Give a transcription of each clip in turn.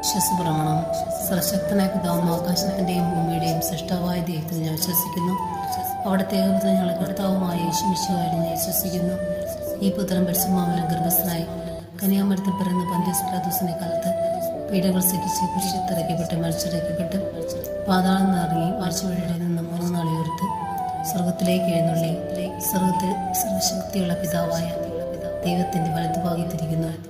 വിശ്വസപ്രമാണം സർശക്തനായ പിതാവും ആകാശത്തിന്റെയും ഭൂമിയുടെയും സൃഷ്ടാവായ ദൈവത്തിൽ ഞാൻ വിശ്വസിക്കുന്നു. അവിടുത്തെ ഏകപുത്രൻ ഞങ്ങളുടെ കർത്താവുമായ യേശുമിശുവായി ഞാൻ വിശ്വസിക്കുന്നു. ഈ പുത്രൻ പരിശുമാമലം ഗർഭസ്ഥനായി കന്യാമരത്തിൽ പിറന്ന പന്ത്യസ്പ്രാദോസിനെ കാലത്ത് പീഡകൾ സഹിച്ച് കുരിശിത്തിറക്കപ്പെട്ട് മരിച്ചിറക്കപ്പെട്ട്. പാതാളം നിറങ്ങി മരിച്ചവരുടെ നിന്ന് മൂന്ന് നാളെ ഉയർത്ത് സ്വർഗത്തിലേക്ക് എഴുന്നള്ളി. സ്വർഗത്തിൽ സർവശക്തിയുള്ള പിതാവായ ദൈവത്തിന്റെ വലതുഭാഗത്തിരിക്കുന്നു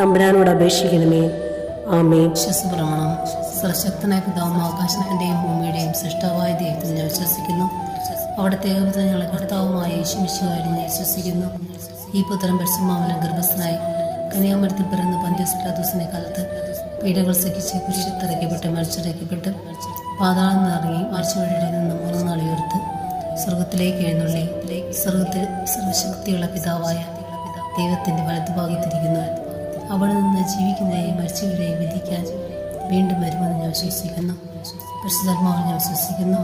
തമ്പുരാനോട് അപേക്ഷിക്കണമേ. ആമേ വിശ്വസപ്രമാണം സർശക്തനായ പിതാവും ആകാശത്തിന്റെയും ഭൂമിയുടെയും സൃഷ്ടവായ ദൈവത്തിൽ ഞാൻ വിശ്വസിക്കുന്നു. അവിടുത്തെ ഞങ്ങളെ കർത്താവുമായ യേശുമിശുവായി ഞാൻ വിശ്വസിക്കുന്നു. ഈ പുത്രം പരിശുമാവനം ഗർഭസ്ഥനായി കന്യാമരത്തിൽ പിറന്ന പന്ത്യസ്പ്രാദോസിനെ കാലത്ത് പീഡകൾ സഹിച്ച് കുരിശത്തിറക്കപ്പെട്ട് മരിച്ചിറക്കപ്പെട്ട് പാതാളം നിറങ്ങി മരിച്ചവരുടെ നിന്ന് മൂന്ന് നാളി ഉയർത്ത് സ്വർഗത്തിലേക്ക് എഴുന്നള്ളി. സ്വർഗത്തിൽ സർവശക്തിയുള്ള പിതാവായ ദൈവത്തിന്റെ വലതുഭാഗത്തിരിക്കുന്നു അവിടെ നിന്ന് ജീവിക്കുന്നതിനെയും മരിച്ചവരെയും വിധിക്കാൻ വീണ്ടും വരുമെന്ന് ഞാൻ വിശ്വസിക്കുന്നു. പരിശുദ്ധാത്മാവിൽ ഞാൻ വിശ്വസിക്കുന്നു.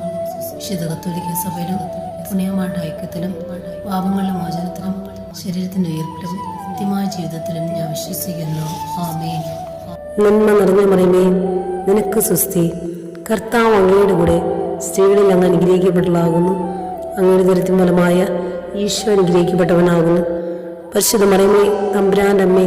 വിശുദ്ധ കത്തോലിക്ക സഭയിലും പുണ്യമാരുടെ ഐക്യത്തിലും പാപങ്ങളുടെ മോചനത്തിലും ശരീരത്തിന്റെ ഉയർപ്പിലും കൃത്യമായ ജീവിതത്തിലും ഞാൻ വിശ്വസിക്കുന്നു. ആമേ നന്മ നിറഞ്ഞ മറിയമേ നിനക്ക് സുസ്തി കർത്താവ് അങ്ങയുടെ കൂടെ സ്ത്രീകളിൽ അങ്ങ് അനുഗ്രഹിക്കപ്പെട്ടതാകുന്നു അങ്ങയുടെ ദരിദ്രം ഫലമായ ഈശോ അനുഗ്രഹിക്കപ്പെട്ടവനാകുന്നു. പരിശുദ്ധ മറിയമേ തമ്പുരാന്റെ അമ്മേ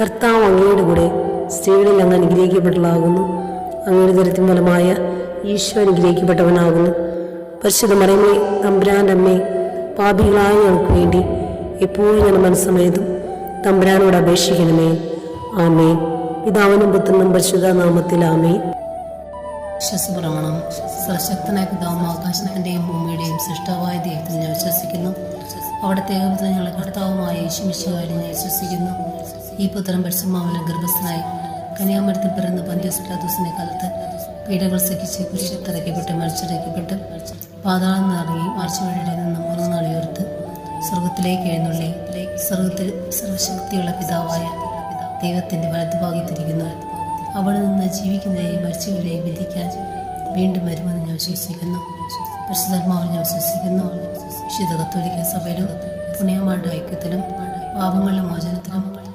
കർത്താവ് അങ്ങയുടെ കൂടെ സ്ത്രീകളിൽ അങ്ങ് അനുഗ്രഹിക്കപ്പെട്ടതാകുന്നു അങ്ങയുടെ ദരത്തിൻ ഫലമായ ഈശോ അനുഗ്രഹിക്കപ്പെട്ടവനാകുന്നു. പരിശുദ്ധ മറിയമേ തമ്പുരാന്റെ അമ്മേ പാപികളായ ഞങ്ങൾക്ക് വേണ്ടി എപ്പോഴും ഞാൻ മനസ്സമയതും തമ്പുരാനോട് അപേക്ഷിക്കണമേ. ആമേ പിതാവിനും പുത്രനും പരിശുദ്ധ നാമത്തിൽ ആമേ വിശ്വസപ്രമാണം. സശക്തനായ പിതാവും ആകാശത്തിന്റെയും ഭൂമിയുടെയും സൃഷ്ടാവായ ദൈവത്തിൽ ഞാൻ വിശ്വസിക്കുന്നു. അവിടുത്തെ ഞങ്ങളുടെ കർത്താവുമായ യേശുമിശുകാരി ഞാൻ വിശ്വസിക്കുന്നു. ഈ പുത്രം പരിശുമാവലം ഗർഭസ്ഥനായി കന്യാമരത്തിൽ പിറന്ന പന്ത്യസ്പ്രാദൂസിന്റെ കാലത്ത് പീഡകൾ സഹിച്ച് കുരിശത്തിറക്കപ്പെട്ട് മരിച്ചിറക്കപ്പെട്ട് പാതാളം നിറങ്ങി ആഴ്ചവഴിയുടെ നിന്ന് മൂന്ന് നാളിയോർത്ത് സ്വർഗത്തിലേക്ക് എഴുന്നള്ളി. സ്വർഗത്തിൽ സർവശക്തിയുള്ള പിതാവായ ദൈവത്തിന്റെ വലതുഭാഗത്തിരിക്കുന്നു അവിടെ നിന്ന് ജീവിക്കുന്നതിനെയും മരിച്ചവരെയും വിധിക്കാൻ വീണ്ടും വരുമെന്ന് ഞാൻ വിശ്വസിക്കുന്നു. പരിശുദ്ധാത്മാവിൽ ഞാൻ വിശ്വസിക്കുന്നു. വിശുദ്ധ കത്തോലിക്ക സഭയിലും പുണ്യമാരുടെ ഐക്യത്തിലും പാപങ്ങളുടെ മോചനത്തിലും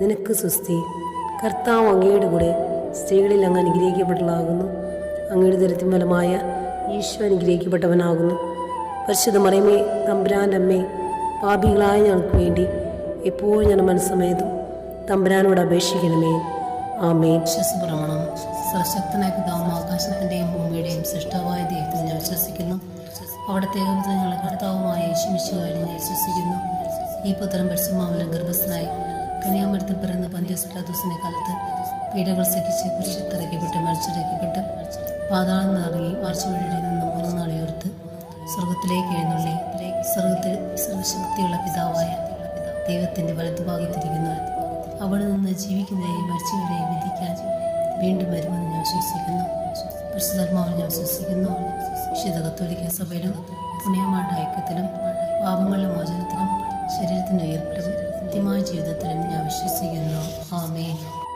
നിനക്ക് സുസ്തി കർത്താവ് അങ്ങയുടെ കൂടെ സ്ത്രീകളിൽ അങ്ങ് അനുഗ്രഹിക്കപ്പെട്ടതാകുന്നു അങ്ങയുടെ ദരിദ്രം ഫലമായ ഈശോ അനുഗ്രഹിക്കപ്പെട്ടവനാകുന്നു. പരിശുദ്ധ മറിയമേ തമ്പുരാന്റെ അമ്മേ പാപികളായ ഞങ്ങൾക്ക് വേണ്ടി എപ്പോഴും ഞാൻ മനസ്സമയത്തും തമ്പുരാനോട് അപേക്ഷിക്കണമേ. ആമേൻ. വിശ്വസപ്രമാണം സശക്തനായ പിതാവും ആകാശത്തിന്റെയും ഭൂമിയുടെയും സൃഷ്ടാവായ ദൈവത്തിൽ ഞാൻ വിശ്വസിക്കുന്നു. അവിടത്തെ ഞങ്ങളുടെ കർത്താവുമായ യേശുമിശുവായി ഞാൻ വിശ്വസിക്കുന്നു. ഈ പുത്രൻ പരിശുമാവലം ഗർഭസ്ഥനായി കന്യാമരത്തിൽ പിറന്ന് പന്ത്യസ്പ്രാദൂസിന്റെ കാലത്ത് പീഡകൾ സഹിച്ച് കുരിശത്തിറക്കപ്പെട്ട് മരിച്ചിറക്കപ്പെട്ട് പാതാളം നിറങ്ങി ആഴ്ചവഴിയുടെ നിന്ന് മൂന്ന് നാളിയോർത്ത് സ്വർഗത്തിലേക്ക് എഴുന്നള്ളി സ്വർഗത്തിൽ സർവശക്തിയുള്ള പിതാവായ ദൈവത്തിന്റെ വലതുഭാഗത്തിരിക്കുന്നു അവിടെ നിന്ന് ജീവിക്കുന്നതിനെയും മരിച്ചവരെയും വിധിക്കാൻ വീണ്ടും വരുമെന്ന് ഞാൻ വിശ്വസിക്കുന്നു. പരിശുദ്ധാത്മാവിൽ ഞാൻ വിശ്വസിക്കുന്നു. വിശുദ്ധ കത്തോലിക്ക സഭയിലും പുണ്യമാരുടെ ഐക്യത്തിലും പാപങ്ങളുടെ മോചനത്തിലും ശരീരത്തിന്റെ ഉയർപ്പിലും നിത്യമായ ജീവിതത്തിലും ഞാൻ വിശ്വസിക്കുന്നു. ആമേൻ.